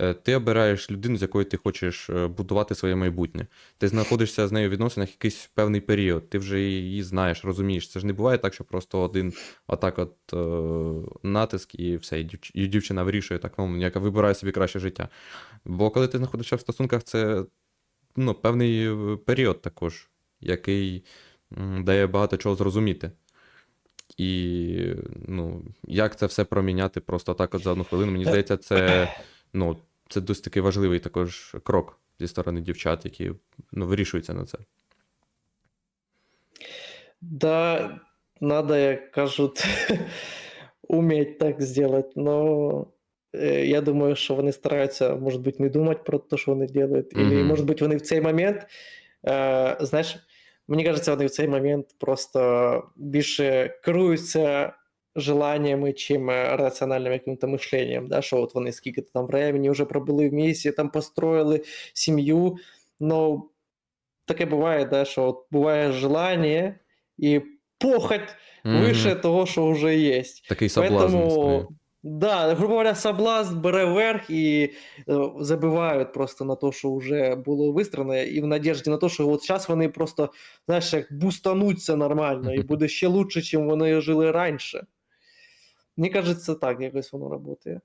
Е, Ти обираєш людину, з якою ти хочеш е, будувати своє майбутнє. Ти знаходишся з нею в відносинах якийсь певний період, ти вже її знаєш, розумієш. Це ж не буває так, що просто один отак от е, натиск і все, і, дівч- і дівчина вирішує так, ну, яка вибирає собі краще життя. Бо коли ти знаходишся в стосунках, це ну, певний е, період також, який дає багато чого зрозуміти. І ну, як це все проміняти просто так от за одну хвилину, мені здається, це, ну, це досить такий важливий також крок зі сторони дівчат, які ну, вирішуються на це. Да, надо, як кажуть, уметь так сделать, но е, я думаю, що вони стараються, може бути, не думати про те, що вони роблять, Или, Мгм. може бути, вони в цей момент, е, знаєш, мені кажеться, вони в цей момент просто більше керуються желаннями, чим е, раціональним яким-то мишленням, да, що от вони скільки там времени вже пробули в місті, там построїли сім'ю, но таке буває, да, що от буває желання і похоть Мгм. выше того, що вже є. Такий соблазн. Поэтому, да, грубо говоря, соблазн бере верх і е, забивають просто на те, що вже було вистроєно, і в надежді на те, що от зараз вони просто, знаєш, як бустануться нормально, і буде ще лучше, чим вони жили раніше. Мені кажеться, так якось воно працює.